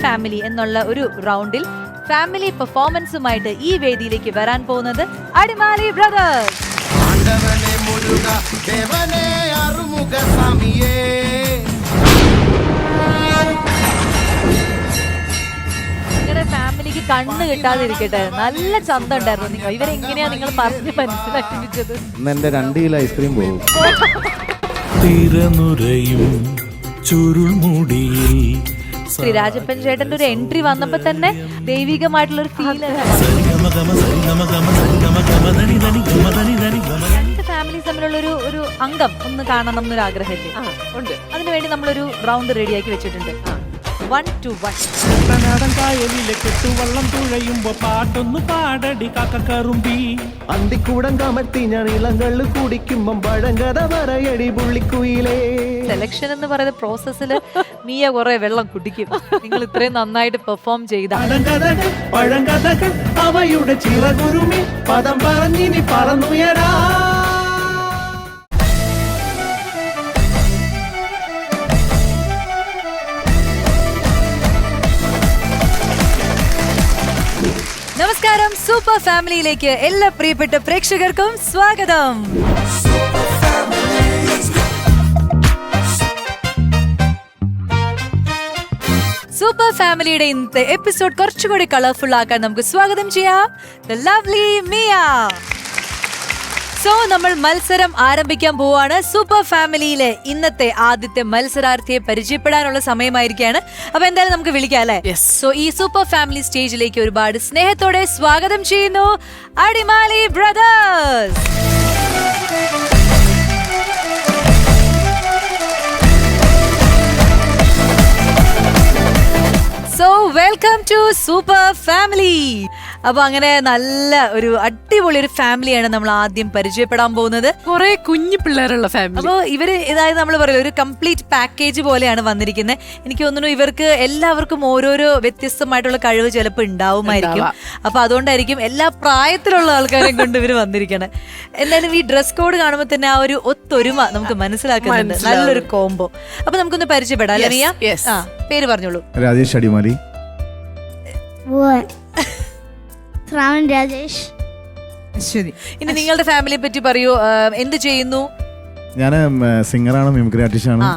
Family എന്നുള്ള ഒരു റൗണ്ടിൽ ഫാമിലി പെർഫോമൻസുമായിട്ട് ഈ വേദിയിലേക്ക് വരാൻ പോകുന്നത് അടിമാലി ബ്രദേഴ്സ് നിങ്ങളുടെ ഫാമിലിക്ക് കണ്ണ് കിട്ടാതിരിക്കട്ടെ. നല്ല ചന്ത ഉണ്ടായിരുന്നു നിങ്ങൾ ഇവരെങ്ങനെയാ നിങ്ങൾ പറഞ്ഞ് മനസ്സിലാക്കിപ്പിച്ചത് എന്റെ രണ്ട് കിലോ ഐസ്ക്രീം പോകും തിരനുരയും ചുരുൾമുടിയിൽ ശ്രീ രാജപ്പൻ ചേട്ടന്റെ ഒരു എൻട്രി വന്നപ്പോ തന്നെ ദൈവികമായിട്ടുള്ള ഒരു ഫീൽ രണ്ട് ഫാമിലീസ് തമ്മിലുള്ള ഒരു ഒരു അംഗം ഒന്ന് കാണണം എന്നൊരു ആഗ്രഹമില്ലേ? ഉണ്ട്. അതിനുവേണ്ടി നമ്മളൊരു റൗണ്ട് റെഡിയാക്കി വെച്ചിട്ടുണ്ട്. വൺ ടു വൺ കുട്ടനാടൻ കായലിലെ കെട്ടുവള്ളം തുഴയുമ്പോ പാട്ടൊന്നു പാടടി കാക്കക്കറുമ്പി അന്തിക്കൂടം കമർത്തി ഞാൻ ഇളങ്കള്ള് കുടിക്കുമ്പം പഴങ്കഥ പറയടി പുള്ളിക്കുയിലേ. സെലക്ഷൻ എന്ന് പറയുന്ന പ്രോസസ്സിൽ മിയ കുറെ വെള്ളം കുടിക്കും. നിങ്ങൾ ഇത്രയും നന്നായിട്ട് പെർഫോം ചെയ്ത. പഴങ്കഥകൾ പഴങ്കഥകൾ അവയുടെ ചിറകുരുമി. പദം പറഞ്ഞിനി പറന്നുയരാ. നമസ്കാരം. സൂപ്പർ ഫാമിലിയിലേക്ക് എല്ലാ പ്രിയപ്പെട്ട പ്രേക്ഷകർക്കും സ്വാഗതം. സൂപ്പർ ഫാമിലിയുടെ ഇന്നത്തെ എപ്പിസോഡ് കുറച്ചുകൂടി കളർഫുൾ ആക്കാൻ നമുക്ക് സ്വാഗതം ചെയ്യാം. ലവ്ലി മിയ സോ നമ്മൾ മത്സരം ആരംഭിക്കാൻ പോവാണ്. സൂപ്പർ ഫാമിലിയിലെ ഇന്നത്തെ ആദ്യത്തെ മത്സരാർത്ഥിയെ പരിചയപ്പെടാനുള്ള സമയമായിരിക്കാണ് അപ്പൊ എന്തായാലും നമുക്ക് വിളിക്കാം അല്ലെ? സോ ഈ സൂപ്പർ ഫാമിലി സ്റ്റേജിലേക്ക് ഒരുപാട് സ്നേഹത്തോടെ സ്വാഗതം ചെയ്യുന്നു. Adimali brothers so welcome to super family അപ്പൊ അങ്ങനെ നല്ല ഒരു അടിപൊളി ഒരു ഫാമിലിയാണ് നമ്മൾ ആദ്യം പരിചയപ്പെടാൻ പോകുന്നത്. കുറെ കുഞ്ഞു പിള്ളേരുള്ള ഫാമിലി. അപ്പോൾ ഇവർ ഇതായത് നമ്മൾ പറയും ഒരു കംപ്ലീറ്റ് പാക്കേജ് പോലെയാണ് വന്നിരിക്കുന്നത് എനിക്ക് തോന്നുന്നു ഇവർക്ക് എല്ലാവർക്കും ഓരോരോ വ്യത്യസ്തമായിട്ടുള്ള കഴിവ് ചിലപ്പോൾ ഉണ്ടാവുമായിരിക്കും. അപ്പൊ അതുകൊണ്ടായിരിക്കും എല്ലാ പ്രായത്തിലുള്ള ആൾക്കാരെയും കൊണ്ട് ഇവർ വന്നിരിക്കണേ. എന്തായാലും ഈ ഡ്രസ് കോഡ് കാണുമ്പോൾ തന്നെ ആ ഒരു ഒത്തൊരുമ നമുക്ക് മനസ്സിലാക്കുന്നുണ്ട്. നല്ലൊരു കോംബോ. അപ്പൊ നമുക്കൊന്ന് പരിചയപ്പെടാം അല്ലേ പേര് പറഞ്ഞോളൂ. രാജേഷ് അടിമാലി ശ്രാവൺ രാജേഷ് ഇനി നിങ്ങളുടെ ഫാമിലിയെ പറ്റി പറയൂ. ആ, എന്ത് ചെയ്യുന്നു? ഞാൻ സിംഗറാണ് മിമിക്രി ആർട്ടിസ്റ്റാണ്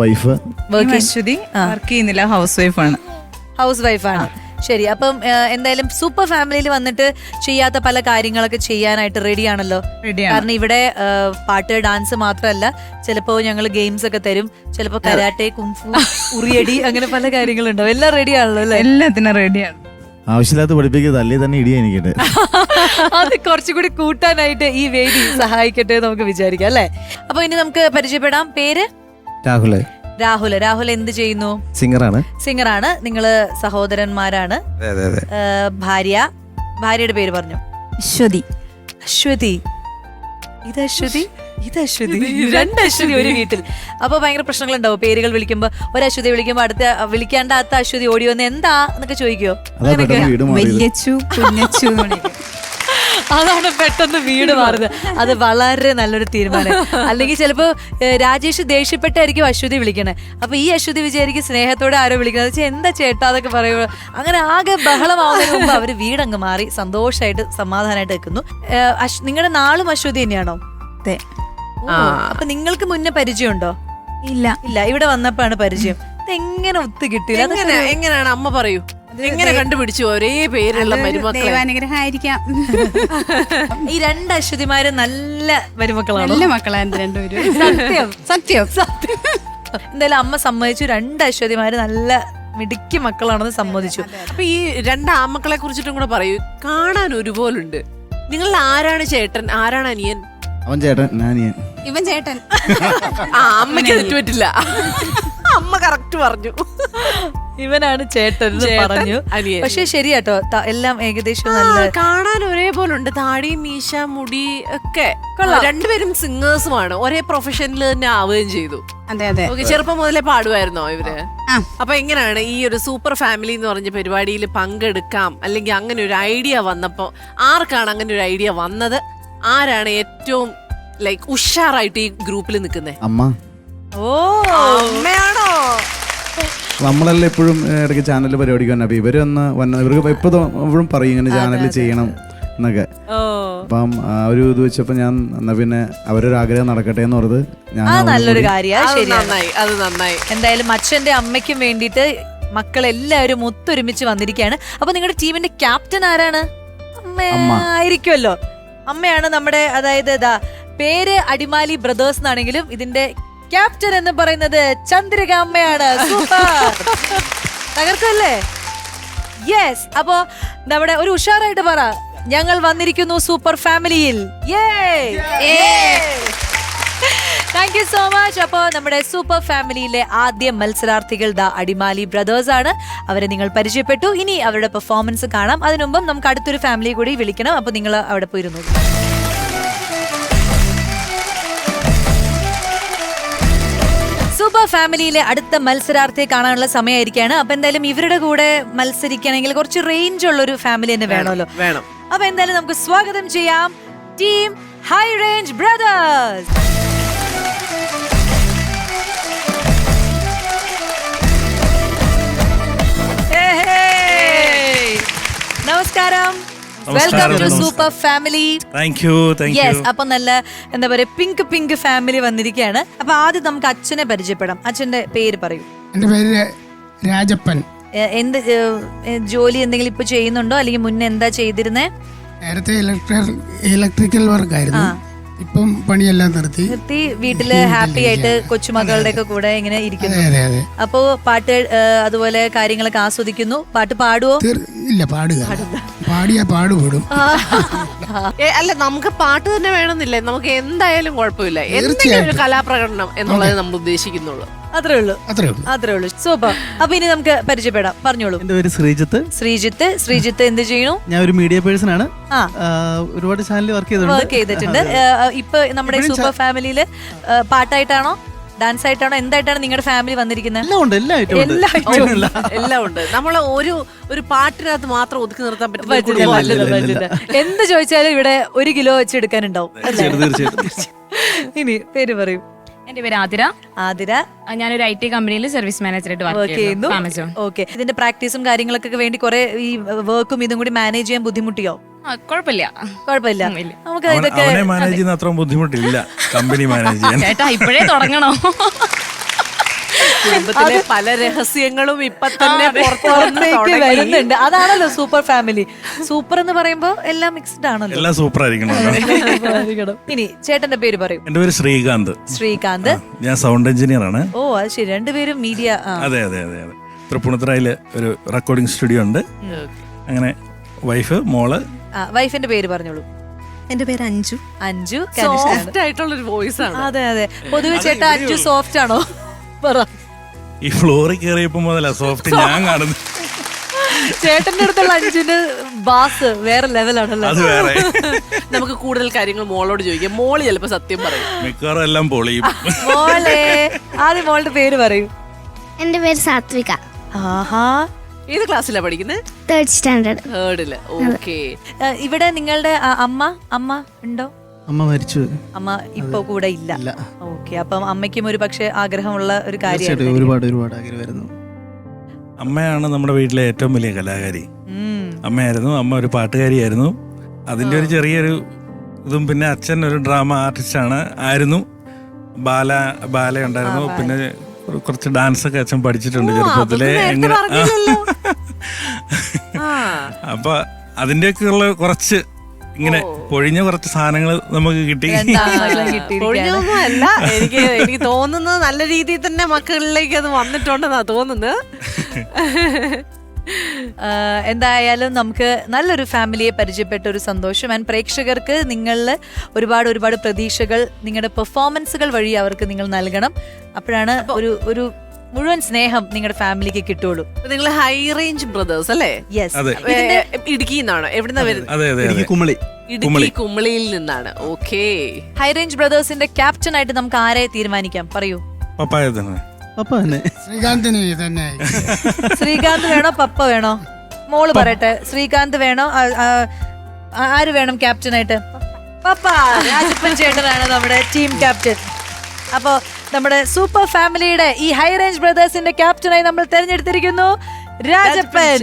വൈഫ് Working? അശ്വതി വർക്ക് ചെയ്യുന്നില്ല ഹൗസ് വൈഫാണ് ഹൗസ് വൈഫാണ് ശരി അപ്പം ആ, എന്തായാലും സൂപ്പർ ഫാമിലിയിൽ വന്നിട്ട് ചെയ്യാത്ത പല കാര്യങ്ങളൊക്കെ ചെയ്യാനായിട്ട് റെഡി ആണല്ലോ. റെഡിയാണ് കാരണം ഇവിടെ ആ, പാട്ട് ഡാൻസ് മാത്രമല്ല ചിലപ്പോ ഞങ്ങൾ ഗെയിംസ് ഒക്കെ തരും. ചിലപ്പോ കരാട്ടെ കുംഫു ഉറിയടി അങ്ങനെ പല കാര്യങ്ങളുണ്ടാവും. എല്ലാം റെഡി ആണല്ലോ അല്ലേ? എല്ലാത്തിനും റെഡിയാണ് ആവശ്യമില്ലാത്ത പഠിപ്പിക്കരുത് അല്ലേ തന്നെ ഇടിയ എനിക്കിട്ട് അത് കുറച്ചുകൂടി കൂട്ടാനായിട്ട് ഈ വേദി സഹായിക്കട്ടെ നമുക്ക് വിചാരിക്കാം അല്ലേ? അപ്പൊ ഇനി നമുക്ക് പരിചയപ്പെടാം. പേര്? രാഹുൽ. രാഹുൽ രാഹുൽ എന്ത് ചെയ്യുന്നു? സിംഗറാണ്. സിംഗറാണ്. നിങ്ങൾ സഹോദരന്മാരാണ്. ഭാര്യ. ഭാര്യയുടെ പേര് പറഞ്ഞു. അശ്വതി. അശ്വതി. ഇത് അശ്വതി. ഇത് അശ്വതി രണ്ട് അശ്വതി ഒരു വീട്ടിൽ. അപ്പൊ ഭയങ്കര പ്രശ്നങ്ങളുണ്ടാവും. പേരുകൾ വിളിക്കുമ്പോ ഒരു അശ്വതി വിളിക്കുമ്പോ അടുത്ത വിളിക്കാണ്ടാത്ത അശ്വതി ഓടി വന്ന് എന്താ എന്നൊക്കെ ചോദിക്കോ വല്യച്ചു കുഞ്ഞച്ചു അതാണ് പെട്ടെന്ന് വീട് മാറുന്നത്. അത് വളരെ നല്ലൊരു തീരുമാനം. അല്ലെങ്കിൽ ചിലപ്പോ രാജേഷ് ദേഷ്യപ്പെട്ടായിരിക്കും അശ്വതി വിളിക്കണേ. അപ്പൊ ഈ അശ്വതി വിചാരിക്കും സ്നേഹത്തോടെ ആരോ വിളിക്കുന്നത് വെച്ചാൽ എന്താ ചേട്ടാ അതൊക്കെ പറയുമ്പോൾ അങ്ങനെ ആകെ ബഹളമാവുന്നതിന് മുമ്പ് അവർ വീടങ്ങ് മാറി സന്തോഷമായിട്ട് സമാധാനമായിട്ട് നിൽക്കുന്നു. നിങ്ങളുടെ നാളും അശ്വതി തന്നെയാണോ? അതെ. ഓ, അപ്പൊ നിങ്ങൾക്ക് മുന്നേ പരിചയമുണ്ടോ? ഇല്ല. ഇല്ല ഇവിടെ വന്നപ്പോഴാണ് പരിചയം. എങ്ങനെ ഒത്തു കിട്ടിയില്ല? അതൊക്കെ എങ്ങനെ ഒരു- എങ്ങനെയാണ് അമ്മ പറയൂ? എങ്ങനെ കണ്ടുപിടിച്ചു? ഒരേ പേരുള്ള മരുമക്കളായിരിക്കാം മരുമക്കളെ. ദൈവാനുഗ്രഹമായിരിക്കാം. ഈ രണ്ട് അശ്വതിമാര് നല്ല മരുമക്കളാണോ? നല്ല മക്കളായിരുന്നു രണ്ടുപേരും. സത്യം സത്യം. സത്യം. എന്തായാലും അമ്മ സമ്മതിച്ചു. രണ്ട് അശ്വതിമാര് നല്ല മിടുക്കി മക്കളാണെന്ന് സമ്മതിച്ചു. അപ്പൊ ഈ രണ്ട് ആമക്കളെ കുറിച്ചിട്ടും കൂടെ പറയൂ. കാണാൻ ഒരുപോലുണ്ട്. നിങ്ങളിൽ ആരാണ് ചേട്ടൻ? ആരാണ് അനിയൻ? അവൻ ചേട്ടൻ നാനിയൻ ഇവൻ ചേട്ടൻ. ആ അമ്മയ്ക്ക് തെറ്റുപറ്റില്ല. അമ്മ കറക്റ്റ് പറഞ്ഞു. ഇവനാണ് ചേട്ടൻ എന്ന് ചേട്ടൻ, പറഞ്ഞു. അനിയൻ. പക്ഷെ ശരിയാട്ടോ ത- എല്ലാം ഏകദേശം ആ, നല്ല കാണാൻ ഒരേപോലുണ്ട്. താടി മീശ മുടി ഒക്കെ. രണ്ടുപേരും സിംഗേഴ്സുമാണ് ഒരേ പ്രൊഫഷനിൽ തന്നെ ആവുകയും ചെയ്തു. അതെ അതെ. ഓക്കെ ചെറുപ്പം മുതലേ പാടുമായിരുന്നോ ഇവർ? ആ. അപ്പൊ എങ്ങനെയാണ് ഈ ഒരു സൂപ്പർ ഫാമിലി എന്ന് പറഞ്ഞ പരിപാടിയിൽ പങ്കെടുക്കാം? അല്ലെങ്കിൽ അങ്ങനെ ഒരു ഐഡിയ വന്നപ്പോ ആർക്കാണ് അങ്ങനെ ഒരു ഐഡിയ വന്നത്? ആരാണ് ഏറ്റവും ലൈക്ക് ഉഷാറായിട്ട് ഈ ഗ്രൂപ്പിൽ നിൽക്കുന്നത് അമ്മ. ഓ അമ്മയാണോ? നമ്മളെല്ലാം എപ്പോഴും ഇടയ്ക്ക് ചാനലിൽ പരിപാടിക്ക് വന്നപ്പോ അപ്പൊ ഇവർ ഒന്ന് വന്ന ഇവർക്ക് ഇപ്പൊ എപ്പോഴും പറയും ഇങ്ങനെ ചാനലിൽ ചെയ്യണം എന്നൊക്കെ. ഓ. അപ്പം ആ ഒരു ഇത് വെച്ചപ്പോ ഞാൻ എന്നാ പിന്നെ അവരൊരു ആഗ്രഹം നടക്കട്ടെ എന്ന് പറഞ്ഞത് ഞാൻ ആ നല്ലൊരു കാര്യമാണ് അത് ശരിയാണ്. നന്നായി അത് നന്നായി. എന്തായാലും അച്ഛന്റെ അമ്മയ്ക്കും വേണ്ടിയിട്ട് മക്കളെല്ലാവരും ഒത്തൊരുമിച്ച് വന്നിരിക്കുകയാണ്. അപ്പൊ നിങ്ങളുടെ ടീമിന്റെ ക്യാപ്റ്റൻ ആരാണ്? അമ്മ. അമ്മ. ആയിരിക്കുമല്ലോ അമ്മയാണ് നമ്മുടെ അതായത് ഇതാ പേര് അടിമാലി ബ്രദേഴ്സ് എന്നാണെങ്കിലും ഇതിന്റെ ക്യാപ്റ്റൻ എന്ന് പറയുന്നത് ചന്ദ്രിക അമ്മയാണ്. സൂപ്പർ. തകർക്കല്ലേ യെസ് അപ്പോ നമ്മുടെ ഒരു ഉഷാറായിട്ട് പറ. ഞങ്ങൾ വന്നിരിക്കുന്നു സൂപ്പർ ഫാമിലിയിൽ. താങ്ക് യു സോ മച്ച് അപ്പോൾ നമ്മുടെ സൂപ്പർ ഫാമിലിയിലെ ആദ്യ മത്സരാർത്ഥികൾ ദ അടിമാലി ബ്രദേഴ്സ് ആണ്. അവരെ നിങ്ങൾ പരിചയപ്പെട്ടു. ഇനി അവരുടെ പെർഫോമൻസ് കാണാം. അതിനുമ്പം നമുക്ക് അടുത്തൊരു ഫാമിലി കൂടി വിളിക്കണം. അപ്പോൾ നിങ്ങൾ അവിടെ പോയിരുന്നു സൂപ്പർ ഫാമിലിയിലെ അടുത്ത മത്സരാർത്ഥിയെ കാണാനുള്ള സമയമായിരിക്കാണ്. അപ്പൊ എന്തായാലും ഇവരുടെ കൂടെ മത്സരിക്കണമെങ്കിൽ കുറച്ച് റേഞ്ച് ഉള്ള ഒരു ഫാമിലി തന്നെ വേണമല്ലോ. വേണം. അപ്പൊ എന്തായാലും നമുക്ക് സ്വാഗതം ചെയ്യാം. ടീം ഹൈ റേഞ്ച് ബ്രദേഴ്സ് നമസ്കാരം. Welcome to. Super family thank you yes അപ്പൊ നല്ല എന്താ പറയാ പിങ്ക് പിങ്ക് ഫാമിലി വന്നിരിക്കുകയാണ്. അപ്പൊ ആദ്യം നമുക്ക് അച്ഛനെ പരിചയപ്പെടാം. അച്ഛന്റെ പേര് പറയൂ. എന്റെ പേര് രാജപ്പൻ. എ- എന്ത് ജോലി എന്തെങ്കിലും ഇപ്പൊ ചെയ്യുന്നുണ്ടോ? അല്ലെങ്കിൽ മുന്നേ എന്താ ചെയ്തിരുന്നേ? നേരത്തെ ഇലക്ട്രിക്കൽ ഇലക്ട്രിക്കൽ വർക്കായിരുന്നു ഇപ്പം പണിയെല്ലാം നിർത്തി. നിർത്തി വീട്ടിൽ ഹാപ്പി ആയിട്ട് കൊച്ചുമക്കളുടെ ഒക്കെ കൂടെ ഇങ്ങനെ ഇരിക്കുന്നു. അപ്പോ പാട്ട് അതുപോലെ കാര്യങ്ങളൊക്കെ ആസ്വദിക്കുന്നു. പാട്ട് പാടുവോ? ഇല്ല പാടുക. പാടിയാ പാടുപെടും. അല്ല നമുക്ക് പാട്ട് തന്നെ വേണമെന്നില്ല? നമുക്ക് എന്തായാലും കുഴപ്പമില്ല. എന്തെങ്കിലും ഒരു കലാപ്രകടനം എന്നുള്ളത് നമ്മൾ ഉദ്ദേശിക്കുന്നുള്ളൂ. അത്രേ ഉള്ളൂ. അത്രേ ഉള്ളൂ. അത്രേ ഉള്ളൂ. സൂപ്പർ അപ്പൊ ഇനി നമുക്ക് പരിചയപ്പെടാം. പറഞ്ഞോളൂ. എന്റെ പേര് ശ്രീജിത്ത്. ശ്രീജിത്ത് ശ്രീജിത്ത് എന്ത് ചെയ്യണു ഞാൻ ഒരു മീഡിയ പേഴ്സൺ ആണ്. ആ. ഒരുപാട് ചാനലിൽ വർക്ക് ചെയ്തിട്ടുണ്ട്. വർക്ക് ചെയ്തിട്ടുണ്ട്. ഏഹ്, ഇപ്പൊ നമ്മുടെ സൂപ്പർ ഫാമിലിയിൽ ഏഹ്, പാട്ടായിട്ടാണോ? ഡാൻസ് ആയിട്ടാണോ എന്തായിട്ടാണ് നിങ്ങളുടെ ഫാമിലി വന്നിരിക്കുന്നത് എല്ലാം ഉണ്ട് എല്ലാം ഉണ്ട്. എല്ലാ item ഉണ്ട്. എല്ലാം ഉണ്ട്. നമ്മൾ ഒരു ഒരു പാട്ടിനകത്ത് മാത്രം ഒതുക്കി നിർത്താൻ പറ്റുന്ന ഒരു. എന്ത് ചോദിച്ചാലും ഇവിടെ ഒരു കിലോ വെച്ച് എടുക്കാനുണ്ടാവും. അല്ലേ? തീർച്ചയായിട്ടും തീർച്ചയായിട്ടും. ഇനി പേര് പറയൂ. എന്റെ പേര് ആതിര. ആതിര. ഞാനൊരു ഐ ടി കമ്പനിയിൽ സർവീസ് മാനേജർ ആയിട്ട് വർക്ക് ചെയ്യുന്നു ആമസോൺ ഓക്കെ ഇതിന്റെ പ്രാക്ടീസും കാര്യങ്ങളൊക്കെ വേണ്ടി കുറെ ഈ വർക്കും ഇതും കൂടി മാനേജ് ചെയ്യാൻ ബുദ്ധിമുട്ടിയോ? കുഴപ്പമില്ല കുഴപ്പമില്ല നമുക്ക് ഇതൊക്കെ മാനേജ് ചെയ്യുന്ന അത്ര ബുദ്ധിമുട്ടില്ല കമ്പനി മാനേജ് ചെയ്യാൻ. ചേട്ടാ ഇപ്പോഴേ തുടങ്ങണോ? കുടുംബത്തിലെ പല രഹസ്യങ്ങളും ഇപ്പൊ തന്നെ പുറത്തേക്ക് വരുന്നുണ്ട്. അതാണല്ലോ സൂപ്പർ ഫാമിലി. സൂപ്പർ എന്ന് പറയുമ്പോ എല്ലാം മിക്സ്ഡ് ആണല്ലോ. എല്ലാം സൂപ്പർ ആയിരിക്കണം ഇനി ചേട്ടന്റെ പേര് പറയും. എന്റെ പേര് ശ്രീകാന്ത്. ശ്രീകാന്ത്. ഞാൻ സൗണ്ട് എഞ്ചിനീയർ ആണ്. ഓ അത് ശരി. രണ്ടുപേരും മീഡിയ അതെ അതെ അതെ അതെ. തൃപ്പൂണിത്തുറയിൽ ഒരു റെക്കോർഡിംഗ് സ്റ്റുഡിയോ ഉണ്ട്. അങ്ങനെ വൈഫ് മോൾ. വൈഫിന്റെ പേര് പറഞ്ഞോളൂ. എന്റെ പേര് അഞ്ജു. അഞ്ജു സോഫ്റ്റ് ആയിട്ടുള്ള ഒരു വോയിസ് ആണ്. അതെ അതെ. പൊതുവെ ചേട്ടാ അഞ്ജു സോഫ്റ്റ് ആണോ? പറ. ഈ ഫ്ലോറിൽ കയറിയപ്പോ മുതലാ സോഫ്റ്റ് ഞാൻ കാണുന്നു ചേട്ടന്റെ അടുത്തുള്ള അഞ്ചിന് ബാസ് വേറെ ലെവലാണല്ലോ. അത് വേറെ. നമുക്ക് കൂടുതൽ കാര്യങ്ങൾ മോളോട് ചോദിക്കാം. മോൾ ചിലപ്പോ സത്യം പറയും. മിക്കവാറും എല്ലാം പൊളിയും. മോളെ ആദ്യം മോളുടെ പേര് പറയും. എന്റെ പേര് സാത്വിക. ആഹാ. ഏത് ക്ലാസ്സിലാ പഠിക്കുന്നത്? തേർഡ് സ്റ്റാൻഡേർഡ് തേർഡിൽ ഓക്കെ ഇവിടെ നിങ്ങളുടെ അമ്മ അമ്മ ഉണ്ടോ? അമ്മ മരിച്ചു. അമ്മ ഇപ്പൊ കൂടെ ഇല്ല. ഓക്കെ അപ്പം അമ്മയ്ക്കും ഒരു പക്ഷേ ആഗ്രഹമുള്ള ഒരു കാര്യം ഒരുപാട് ഒരുപാട് ആഗ്രഹമായിരുന്നു. അമ്മയാണ് നമ്മുടെ വീട്ടിലെ ഏറ്റവും വലിയ കലാകാരി. അമ്മയായിരുന്നു അമ്മ ഒരു പാട്ടുകാരിയായിരുന്നു. അതിന്റെ ഒരു ചെറിയൊരു ഇതും പിന്നെ അച്ഛൻ ഒരു ഡ്രാമ ആർട്ടിസ്റ്റ് ആണ് ആയിരുന്നു. ബാല ബാല ഉണ്ടായിരുന്നു. പിന്നെ കുറച്ച് ഡാൻസ് ഒക്കെ അച്ഛൻ പഠിച്ചിട്ടുണ്ട് ചെറുപ്പത്തിലെ. എങ്ങനെ അപ്പൊ അതിന്റെയൊക്കെ ഉള്ള കുറച്ച് ഇങ്ങനെ പൊഴിഞ്ഞ കുറച്ച് സാധനങ്ങൾ നമുക്ക് കിട്ടി. ഒഴിഞ്ഞൊന്നും അല്ല എനിക്ക് എനിക്ക് തോന്നുന്നത് നല്ല രീതിയിൽ തന്നെ മക്കളിലേക്ക് അത് വന്നിട്ടുണ്ടെന്നാ തോന്നുന്നത്. എന്തായാലും നമുക്ക് നല്ലൊരു ഫാമിലിയെ പരിചയപ്പെട്ട ഒരു സന്തോഷം. ആൻഡ് പ്രേക്ഷകർക്ക് നിങ്ങളിൽ ഒരുപാട് ഒരുപാട് പ്രതീക്ഷകൾ നിങ്ങളുടെ പെർഫോമൻസുകൾ വഴി അവർക്ക് നിങ്ങൾ നൽകണം. അപ്പോഴാണ് ഒരു ഒരു മുഴുവൻ സ്നേഹം നിങ്ങളുടെ ഫാമിലിക്ക് കിട്ടുള്ളൂ. നിങ്ങൾ ഹൈ റേഞ്ച് ബ്രദേഴ്സ് അല്ലേ? യെസ് അതെ. ഇടുക്കി നിന്നാണോ? എവിടുന്നാ വരുന്നത്? അതെ അതെ എനിക്ക് കുമളി. ഇടുക്കി കുമളി. കുമളിയിൽ നിന്നാണ്. ഓക്കേ ഹൈ റേഞ്ച് ബ്രദേഴ്സിന്റെ ക്യാപ്റ്റൻ ആയിട്ട് നമുക്ക് ആരെ തീരുമാനിക്കാം? പറയൂ. പപ്പായ തന്നെ. പപ്പ തന്നെ. ശ്രീകാന്തിന് തന്നെ ശ്രീകാന്ത് വേണോ? പപ്പ വേണോ? മോൾ പറയട്ടെ. ശ്രീകാന്ത് വേണോ? ആ- ആ- ആ- ആര് വേണം ക്യാപ്റ്റൻ ആയിട്ട്? പപ്പ. രാജപ്പൻ ചേട്ടനാണ് നമ്മുടെ ടീം ക്യാപ്റ്റൻ അപ്പോ നമ്മുടെ സൂപ്പർ ഫാമിലിയുടെ ഈ ഹൈ റേഞ്ച് ബ്രദേഴ്സിന്റെ ക്യാപ്റ്റനായി നമ്മൾ തെരഞ്ഞെടുത്തിരിക്കുന്നു. രാജപ്പൻ.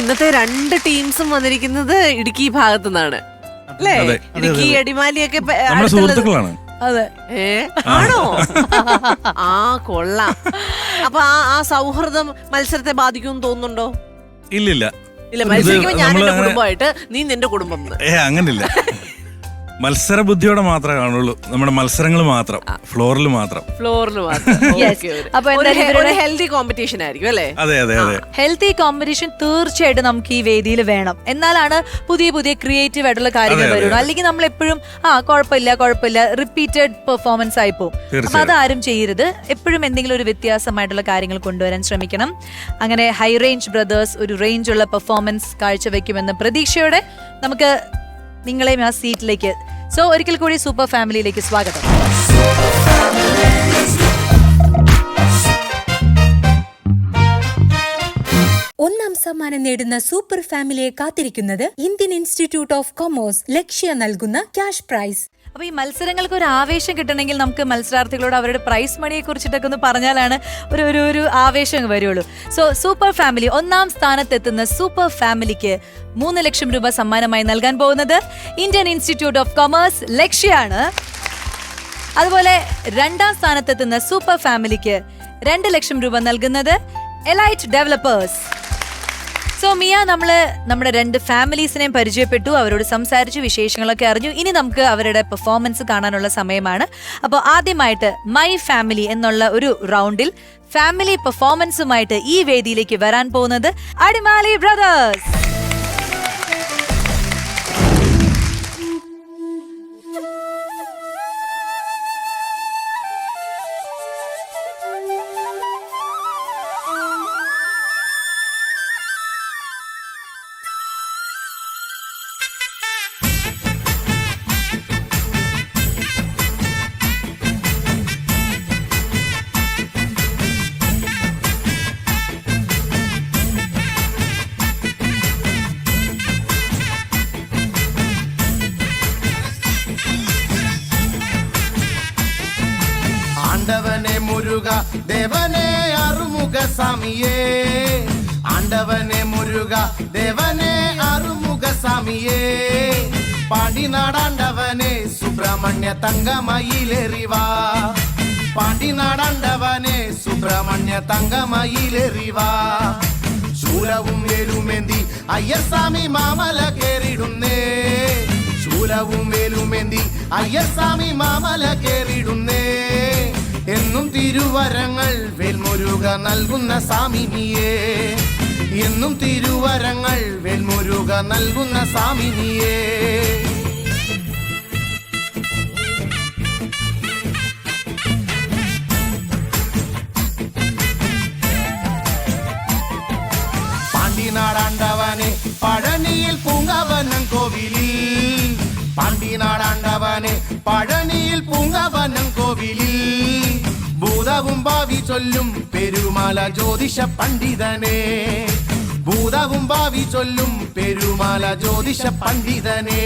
ഇന്നത്തെ രണ്ട് ടീംസും വന്നിരിക്കുന്നത് ഇടുക്കി ഭാഗത്തു നിന്നാണ് അല്ലേ ഇടുക്കി അടിമാലിയൊക്കെ. സുഹൃത്തുക്കളാണ്. അതെ. ഏ? ആണോ? ആ കൊള്ളാം. അപ്പൊ ആ ആ സൗഹൃദം മത്സരത്തെ ബാധിക്കുമെന്ന് തോന്നുന്നുണ്ടോ? ഇല്ലില്ല. ഇല്ല മത്സരിക്കുമ്പോ ഞാൻ എന്റെ കുടുംബമായിട്ട് നീ നിന്റെ കുടുംബം അങ്ങനില്ല. മത്സര ബുദ്ധിയോടെ മാത്രമേ കാണുള്ളൂ. നമ്മുടെ മത്സരങ്ങൾ മാത്രം. ഫ്ലോറിൽ മാത്രം. ഫ്ലോറിൽ മാത്രം. അപ്പൊ ഹെൽത്തി കോമ്പറ്റീഷൻ ആയിരിക്കും അല്ലേ? അതെ അതെ അതെ. ഹെൽത്തി കോമ്പറ്റീഷൻ തീർച്ചയായിട്ടും നമുക്ക് ഈ വേദിയിൽ വേണം. എന്നാലാണ് പുതിയ പുതിയ ക്രിയേറ്റീവ് ആയിട്ടുള്ള കാര്യങ്ങൾ വരുള്ളൂ. അല്ലെങ്കിൽ നമ്മൾ എപ്പോഴും ആ കുഴപ്പമില്ല കുഴപ്പമില്ല റിപ്പീറ്റഡ് പെർഫോമൻസ് ആയി പോകും. അപ്പൊ. അതാരും ചെയ്യരുത്. എപ്പോഴും എന്തെങ്കിലും ഒരു വ്യത്യാസമായിട്ടുള്ള കാര്യങ്ങൾ കൊണ്ടുവരാൻ ശ്രമിക്കണം. അങ്ങനെ ഹൈ റേഞ്ച് ബ്രദേഴ്സ് ഒരു റേഞ്ച് ഉള്ള പെർഫോമൻസ് കാഴ്ചവെക്കുമെന്ന പ്രതീക്ഷയോടെ നമുക്ക് നിങ്ങളെയും ആ സീറ്റിലേക്ക്. സോ ഒരിക്കൽ കൂടി സൂപ്പർ ഫാമിലിയിലേക്ക് സ്വാഗതം. ഒന്നാം സമ്മാനം നേടുന്ന സൂപ്പർ ഫാമിലിയെ കാത്തിരിക്കുന്നത് Indian Institute of Commerce Lakshya നൽകുന്ന ക്യാഷ് പ്രൈസ്. അപ്പൊ ഈ മത്സരങ്ങൾക്ക് ഒരു ആവേശം കിട്ടണമെങ്കിൽ നമുക്ക് മത്സരാർത്ഥികളോട് അവരുടെ പ്രൈസ് മണിയെ കുറിച്ചിട്ടൊക്കെ ഒന്ന് പറഞ്ഞാലാണ് ഒരു ഒരു ഒരു ആവേശം വരുള്ളൂ. സോ സൂപ്പർ ഫാമിലി ഒന്നാം സ്ഥാനത്തെത്തുന്ന സൂപ്പർ ഫാമിലിക്ക് മൂന്ന് ലക്ഷം രൂപ സമ്മാനമായി നൽകാൻ പോകുന്നത് ഇന്ത്യൻ ഇൻസ്റ്റിറ്റ്യൂട്ട് ഓഫ് കൊമേഴ്സ് ലക്ഷ്യയാണ്. അതുപോലെ രണ്ടാം സ്ഥാനത്തെത്തുന്ന സൂപ്പർ ഫാമിലിക്ക് രണ്ട് ലക്ഷം രൂപ നൽകുന്നത് എലൈറ്റ് ഡെവലപ്പേഴ്സ് സോ മിയ നമ്മൾ നമ്മുടെ രണ്ട് ഫാമിലീസിനെയും പരിചയപ്പെട്ടു അവരോട് സംസാരിച്ചു വിശേഷങ്ങളൊക്കെ അറിഞ്ഞു. ഇനി നമുക്ക് അവരുടെ പെർഫോമൻസ് കാണാനുള്ള സമയമാണ്. അപ്പോൾ ആദ്യമായിട്ട് മൈ ഫാമിലി എന്നുള്ള ഒരു റൗണ്ടിൽ ഫാമിലി പെർഫോമൻസുമായിട്ട് ഈ വേദിയിലേക്ക് വരാൻ പോകുന്നത് അടിമാലി ബ്രദേഴ്സ് പാണ്ടിനാടാണ്ടവനെ സുബ്രഹ്മണ്യ തങ്കമയിലെറിവാ. പാണ്ടിനാടാണ്ടവനെ സുബ്രഹ്മണ്യ തങ്കമയിലെറിവാ. ശൂലവും വേലുമേന്തി അയ്യസ്വാമി മാമല കേറിടുന്നേ. ശൂലവും വേലുമേന്തി അയ്യസ്വാമി മാമല കേറിടുന്നേ. എന്നും തിരുവരങ്ങൾ വെൽമുരുക നൽകുന്ന സ്വാമിനിയേ. എന്നും തിരുവരങ്ങൾ വെൽമുരുക നൽകുന്ന സ്വാമിനിയേ. പാണ്ടിനാടാണ്ടവനെ പഴനിയിൽ പൂങ്കവനം കോവിലിൽ. പാണ്ടിനാടാണ്ടവനെ പഴനിയിൽ പൂങ്കവനം കോവിലിൽ. ഭൂതവും ഭാവി ചൊല്ലും പെരുമാല ജ്യോതിഷ പണ്ഡിതനെ. ഭൂതവും ഭാവി ചൊല്ലും പെരുമാല ജ്യോതിഷ പണ്ഡിതനെ.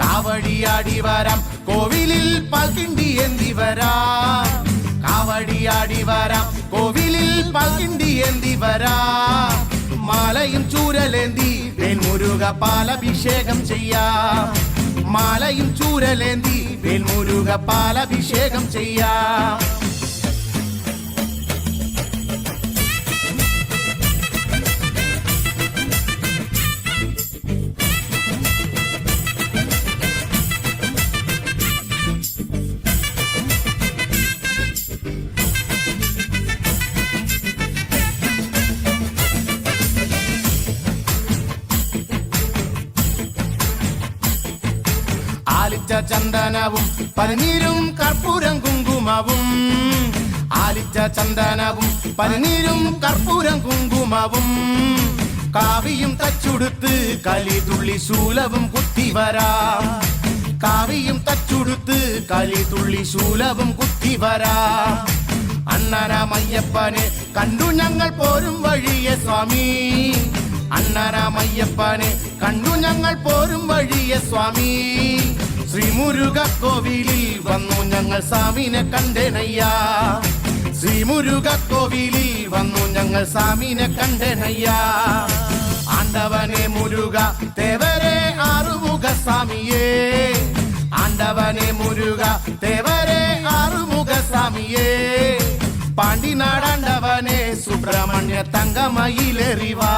കാവടിയാടി വരാം കോവിലിൽ പകിണ്ടി എന്തി കാവടിയാടി വരാം കോവിലിൽ പകിണ്ടി എന്തി മാലയും ചൂരലേന്തി വേൽമുരുക പാലഭിഷേകം ചെയ്യാം. മാലയും ചൂരലേന്തി വേൽമുരുക പാലഭിഷേകം ചെയ്യാം. ചന്ദനവും പനിനീരും കർപ്പൂരം കുങ്കുമവും. ആലിച്ച ചന്ദനവും പനിനീരും കർപ്പൂരം കുങ്കുമവും. കാവിയും തച്ചുടുത്ത് കലിതുള്ളി ശൂലവും കുത്തിവരാം കാവിയും തച്ചുടുത്ത് കലിതുള്ളി ശൂലവും കുത്തിവരാം അണ്ണനാമയ്യപ്പനെ കണ്ടു ഞങ്ങൾ പോരും വഴിയെ സ്വാമി. അണ്ണനാമയ്യപ്പനെ കണ്ടു ഞങ്ങൾ പോരും വഴിയെ സ്വാമി. ശ്രീമുരുക കോവിലിൽ വന്നു ഞങ്ങൾ സ്വാമിനെ കണ്ടനയ്യ. ശ്രീമുരുക കോവിലിൽ വന്നു ഞങ്ങൾ സ്വാമിനെ കണ്ടനയ്യ. ആണ്ടവനെ മുരുക തേവരെ ആറുമുഖ സ്വാമിയേ. ആണ്ടവനെ മുരുക തേവരെ ആറുമുഖ സ്വാമിയേ. പാണ്ടിനാടാണ്ടവനെ സുബ്രഹ്മണ്യ തങ്കമയിലെറിവാ.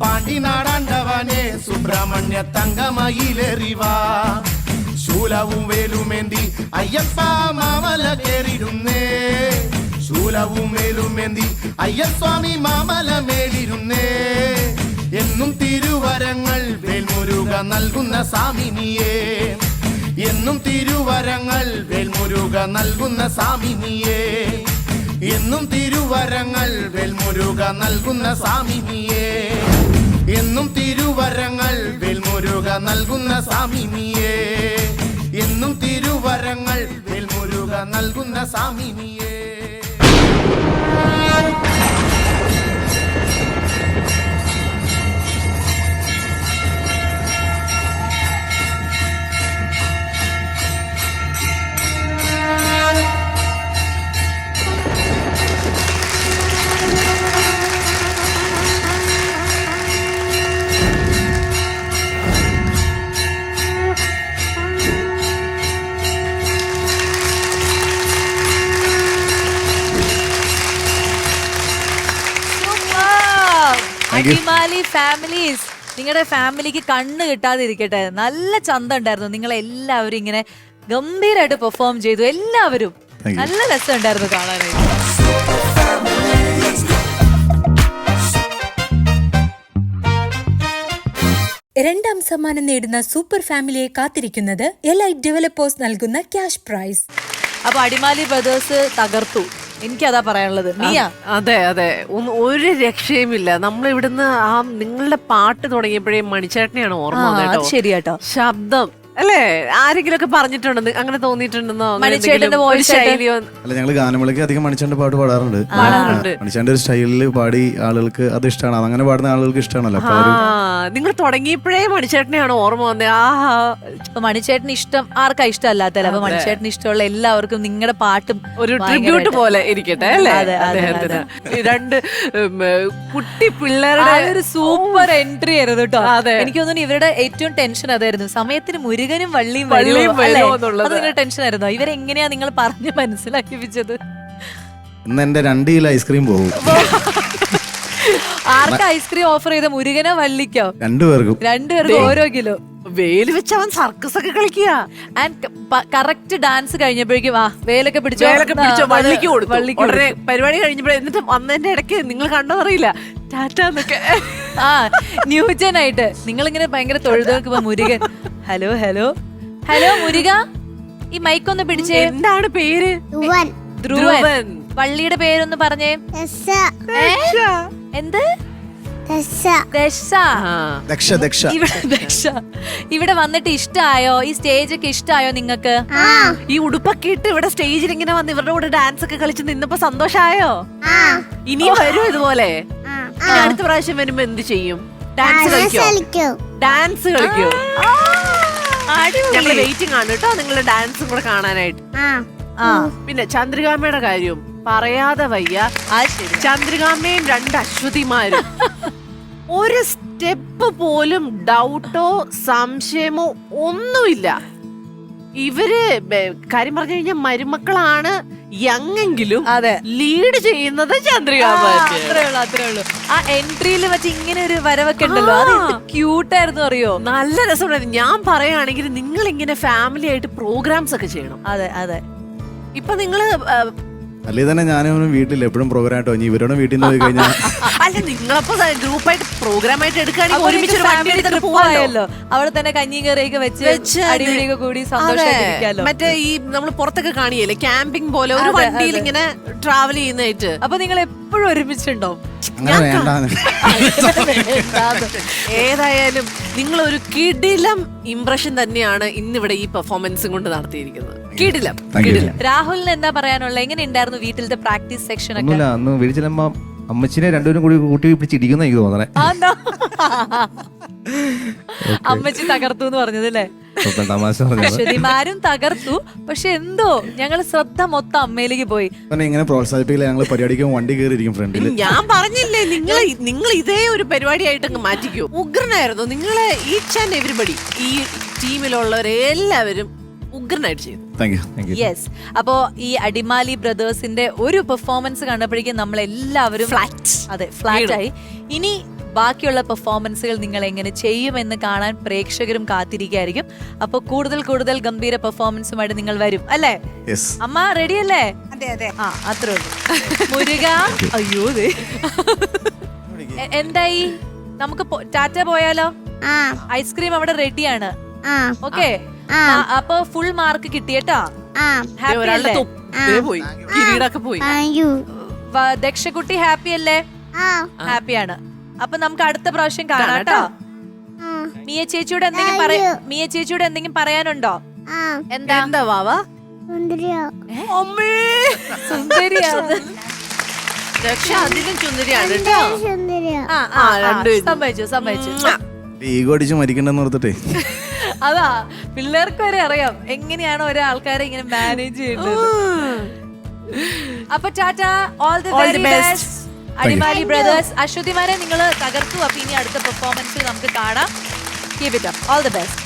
പാണ്ടിനാടാണ്ടവനെ സുബ്രഹ്മണ്യ തങ്കമയിലെറിവാ. ശൂലവും വേലുമേന്തി അയ്യപ്പ മാമല കേറിയിരുന്നേ ശൂലവും വേലുമേന്തി അയ്യസ്വാമി മാമല മേലിരുന്നേ എന്നും തിരുവരങ്ങൾ വേൽമുരുക നൽകുന്ന സാമിനിയേ. എന്നും തിരുവരങ്ങൾ വേൽമുരുക നൽകുന്ന സാമിനിയേ. എന്നും തിരുവരങ്ങൾ വേൽമുരുക നൽകുന്ന സാമിനിയേ. എന്നും തിരുവരങ്ങൾ വേൽമുരുക നൽകുന്ന സാമിനിയേ. എന്നും തിരുവരങ്ങൾ വേൽമുരുക നൽകുന്ന സാമിനിയേ നിങ്ങളുടെ ഫാമിലിക്ക് കണ്ണ് കിട്ടാതിരിക്കട്ടെ. നല്ല ചന്ത ഉണ്ടായിരുന്നു. നിങ്ങളെല്ലാവരും ഇങ്ങനെ ഗംഭീരമായിട്ട് പെർഫോം ചെയ്തു. എല്ലാവരും. നല്ല രസം നല്ല രസമുണ്ടായിരുന്നു കാണാനായിട്ട്. രണ്ടാം സമ്മാനം നേടുന്ന സൂപ്പർ ഫാമിലിയെ കാത്തിരിക്കുന്നത് എലൈറ്റ് ഡെവലപ്പേഴ്സ് നൽകുന്ന ക്യാഷ് പ്രൈസ് അപ്പൊ അടിമാലി ബ്രദേഴ്സ് തകർത്തു. എനിക്കതാ പറയാനുള്ളത്. നീയാ അതെ അതെ. ഒന്ന് ഒരു രക്ഷയുമില്ല. നമ്മൾ ഇവിടുന്ന് ആ നിങ്ങളുടെ പാട്ട് തുടങ്ങിയപ്പോഴേ മണിച്ചേട്ടനെയാണ് ഓർമ്മ ആ, വന്നത് അത് കേട്ടോ. ശരിയാട്ടോ. ശബ്ദം. അല്ലേ? ആരെങ്കിലും ഒക്കെ പറഞ്ഞിട്ടുണ്ടോ അങ്ങനെ തോന്നിയിട്ടുണ്ടെന്നോ? അങ്ങനെ മണിച്ചേട്ടന്റെ എന്തെങ്കിലും ഒരു voice ആയിട്ട്? ശൈലിയോ? അല്ല ഞങ്ങൾ ഗാനമേളയ്ക്ക് അധികം മണിച്ചാണ്ട് പാട്ട് പാടാറുണ്ട്. പാടാറുണ്ട്. മണിച്ചാണ്ട് ഒരു സ്റ്റൈലിൽ പാടി ആളുകൾക്ക് അത് ഇഷ്ടമാണ് അങ്ങനെ പാടുന്ന ആളുകൾക്ക് ഇഷ്ടമാണല്ലോ അപ്പൊ ആ അവർ നിങ്ങൾ തുടങ്ങിയപ്പോഴേ മണിച്ചേട്ടനെയാണ് ഓർമ്മ വന്നത് ആ അപ്പൊ മണിച്ചേട്ടന് ഇഷ്ടം ആർക്കാ ഇഷ്ടമല്ലാത്തല്ല? അപ്പൊ മണിച്ചേട്ടന് ഇഷ്ടമുള്ള എല്ലാവർക്കും നിങ്ങളുടെ പാട്ടും ഒരു ട്രിബ്യൂട്ട് പോലെ ഇരിക്കട്ടെ അല്ലേ? അതെ, അതെ, അദ്ദേഹത്തിന്. ഈ രണ്ട് ഉം, കുട്ടി ആ പിള്ളേരുടെ ഒരു സൂപ്പർ എൻട്രി ആയിരുന്നു കേട്ടോ. അതെ. എനിക്ക് തോന്നുന്നു ഇവരുടെ ഏറ്റവും ടെൻഷൻ അതായിരുന്നു. സമയത്തിന് മുരുകനും വള്ളിയും വള്ളിയും. അത് നിങ്ങൾ ടെൻഷൻ ആയിരുന്നോ. ഇവരെങ്ങനെയാ നിങ്ങൾ പറഞ്ഞ് മനസ്സിലാക്കിപ്പിച്ചത് ഇന്ന് എന്റെ രണ്ട് കിലോ ഐസ്ക്രീം പോകും ആർക്ക് ഐസ്ക്രീം ഓഫർ ചെയ്ത മുരുകനോ വള്ളിക്കോ? രണ്ടുപേർക്കും. രണ്ടുപേർക്കും ഓരോ കിലോ. വേൽ വെച്ച് അവൻ സർക്കസ് ഒക്കെ കളിക്കുക ആൻഡ് കറക്റ്റ് ഡാൻസ് കഴിഞ്ഞപ്പോഴേക്കും ആ വേലൊക്കെ പിടിച്ചോ? വേലൊക്കെ പിടിച്ചോ? ആ, വള്ളിക്ക് ഉടനെ. പരിപാടി കഴിഞ്ഞപ്പോഴേ എന്നിട്ട് അന്നതിന്റെ ഇടയ്ക്ക് നിങ്ങൾ കണ്ടതറിയില്ല. ടാറ്റ എന്നൊക്കെ ആ ന്യൂജൻ ആയിട്ട് നിങ്ങൾ ഇങ്ങനെ ഭയങ്കര തൊഴുതോക്കുമ്പോ Murugan hello hello hello Muruga. ഈ മൈക്ക് ഒന്ന് പിടിച്ചേ. എന്താണ് പേര്? ധ്രുവൻ. വള്ളിയുടെ പേരൊന്ന് പറഞ്ഞേ. എന്ത്? ഇവിടെ ഇവിടെ വന്നിട്ട് ഇഷ്ടായോ? ഈ സ്റ്റേജ് ഒക്കെ ഇഷ്ടായോ നിങ്ങക്ക് ഈ ഉടുപ്പൊക്കെ ഇട്ട് ഇവിടെ സ്റ്റേജിൽ ഇങ്ങനെ വന്ന് ഇവരുടെ കൂടെ ഡാൻസ് ഒക്കെ കളിച്ച് നിന്നപ്പോ സന്തോഷായോ? ഇനി ഇനിയും വരും ഇതുപോലെ. ആ. അടുത്ത പ്രാവശ്യം വരുമ്പോ എന്ത് ചെയ്യും? ഡാൻസ് കളിക്കോ? കളിക്കൂ. ഡാൻസ് കളിക്കോ. ഞങ്ങൾ വെയിറ്റിംഗ് ആണ് കേട്ടോ നിങ്ങളുടെ ഡാൻസും കൂടെ കാണാനായിട്ട്. ആ. പിന്നെ ചന്ദ്രികാമ്മയുടെ കാര്യം പറയാതെ വയ്യ. ചന്ദ്രികാമ്മയും രണ്ട് അശ്വതിമാരും. ഒരു സ്റ്റെപ്പ് പോലും ഡൗട്ടോ സംശയമോ ഒന്നുമില്ല. ഇവർ കാര്യം പറഞ്ഞു കഴിഞ്ഞാൽ മരുമക്കളാണ്. യങ്ങെങ്കിലും അതെ. ലീഡ് ചെയ്യുന്നത് ചന്ദ്രിക ആ, തന്നെയാണ്. അത്രേ ഉള്ളൂ അത്രേ ഉള്ളൂ. ആ എൻട്രിയിൽ വെച്ച് ഇങ്ങനെ ഒരു വരവൊക്കെ ഉണ്ടല്ലോ. അത് ക്യൂട്ടായിരുന്നു അറിയോ? നല്ല രസമുണ്ടായിരുന്നു ഞാൻ പറയുകയാണെങ്കിൽ നിങ്ങൾ ഇങ്ങനെ ഫാമിലി ആയിട്ട് പ്രോഗ്രാംസ് ഒക്കെ ചെയ്യണം. അതെ അതെ. ഇപ്പൊ നിങ്ങൾ അല്ലേ തന്നെ ഞാനും വീട്ടിൽ എപ്പോഴും പ്രോഗ്രാം ആയിട്ട് ഇനി ഇവരോടും വീട്ടിൽ നിന്ന് പോയി കഴിഞ്ഞാൽ അല്ല നിങ്ങളപ്പോ ഗ്രൂപ്പായിട്ട് പ്രോഗ്രാം ആയിട്ട് എടുക്കുകയാണെങ്കിൽ ഒരുമിച്ച് വണ്ടി എടുത്തിട്ട് trip അവിടെ തന്നെ കഞ്ഞിയും കറിയൊക്കെ വെച്ച് അടിപൊളിയൊക്കെ കൂടി. സന്തോഷമായിട്ടിരിക്കാലോ മറ്റേ ഈ നമ്മൾ പുറത്തൊക്കെ കാണിയല്ലേ ക്യാമ്പിംഗ് പോലെ ഒരു വണ്ടിയിൽ ഇങ്ങനെ ട്രാവൽ ചെയ്യുന്നതായിട്ട്. അപ്പൊ നിങ്ങൾ എപ്പോഴും ഒരുമിച്ചുണ്ടോ? ഏതായാലും നിങ്ങൾ ഒരു കിടിലം ഇംപ്രഷൻ തന്നെയാണ് ഇന്നിവിടെ ഈ പെർഫോമൻസും കൊണ്ട് നടത്തിയിരിക്കുന്നത്. കിടിലം Thank you. കിടിലം. രാഹുലിന് എന്താ പറയാനുള്ള? എങ്ങനെ ഉണ്ടായിരുന്നു വീട്ടിലത്തെ പ്രാക്ടീസ് സെക്ഷൻ ഒക്കെ? ഒന്നുമില്ല അന്ന് വീടിച്ചിലമ്മ അമ്മച്ചിനെ രണ്ടുപേരും കൂടി കൂട്ടി പിടിച്ചിരിക്കുന്ന എനിക്ക് തോന്നണേ. ആ, അമ്മച്ചി തകർത്തു എന്ന് പറഞ്ഞത് അല്ലേ? ഇപ്പൊ തമാശ പറഞ്ഞത്. അശ്വതിമാരും തകർത്തു. പക്ഷെ എന്തോ ഞങ്ങൾ ശ്രദ്ധ മൊത്തം അമ്മയിലേക്ക് പോയി. പിന്നെ ഇങ്ങനെ പ്രോത്സാഹിപ്പിക്കില്ല ഞങ്ങൾ പരിപാടിക്ക് വണ്ടി കയറിയിരിക്കും ഫ്രണ്ടിൽ ഞാൻ പറഞ്ഞില്ലേ നിങ്ങൾ നിങ്ങൾ ഇതേ ഒരു പരിപാടിയായിട്ട് അങ്ങ് മാറ്റിക്കൂ. ഉഗ്രനായിരുന്നു. നിങ്ങളെ ഈച്ച് ആൻഡ് എവരിബഡി ഈ ടീമിലുള്ളവരെല്ലാവരും ഉഗ്രനായിട്ട് ചെയ്തു. യെസ് അപ്പോ ഈ അടിമാലി ബ്രദേഴ്സിന്റെ ഒരു പെർഫോമൻസ് കണ്ടപ്പോഴേക്കും നമ്മൾ എല്ലാവരും ഫ്ലാറ്റ് അതെ ഫ്ലാറ്റ് ആയി. ഇനി ബാക്കിയുള്ള പെർഫോമൻസുകൾ നിങ്ങൾ എങ്ങനെ ചെയ്യുമെന്ന് കാണാൻ പ്രേക്ഷകരും കാത്തിരിക്കുകയായിരിക്കും അപ്പോൾ കൂടുതൽ കൂടുതൽ ഗംഭീര പെർഫോമൻസുമായിട്ട് നിങ്ങൾ വരും അല്ലേ? അമ്മ റെഡി അല്ലേ? അതെ അതെ. ആ അത്രേ ഉള്ളൂ. മുരുക അയ്യോ ദേ. എന്തായി? നമുക്ക് ടാറ്റ പോയാലോ? ആ. ഐസ്ക്രീം അവിടെ റെഡിയാണ് ആ. ഓക്കെ. അപ്പൊ ഫുൾ മാർക്ക് കിട്ടിയട്ടാ. ആ. ഹാപ്പി ഒരാളുടെ പോയി. കിരീടൊക്കെ പോയി. ദക്ഷക്കുട്ടി ഹാപ്പി അല്ലേ? ആ. ഹാപ്പിയാണ് അപ്പൊ നമുക്ക് അടുത്ത പ്രാവശ്യം കാണാം കാണാം ആ. മിയ ചേച്ചിയോട് എന്തെങ്കിലും പറയാ മിയ ചേച്ചിയോട് എന്തെങ്കിലും പറയാനുണ്ടോ? ആ. എന്താ? എന്താ വാവ? സുന്ദരിയോ. സംഭവിച്ചു അടിച്ച് മരിക്കണ്ടെന്ന് ഓർത്തിട്ടേ. അതാ പിള്ളേർക്ക് വരെ അറിയാം എങ്ങനെയാണ് ഒരാൾക്കാരെ ഇങ്ങനെ മാനേജ് ചെയ്യുന്നത് അപ്പൊ tata all the very best Adimali brothers അശ്വതിമാരെ നിങ്ങൾ തകർത്തു. അപ്പൊ ഇനി അടുത്ത പെർഫോമൻസിൽ നമുക്ക് കാണാം. Keep it up all the best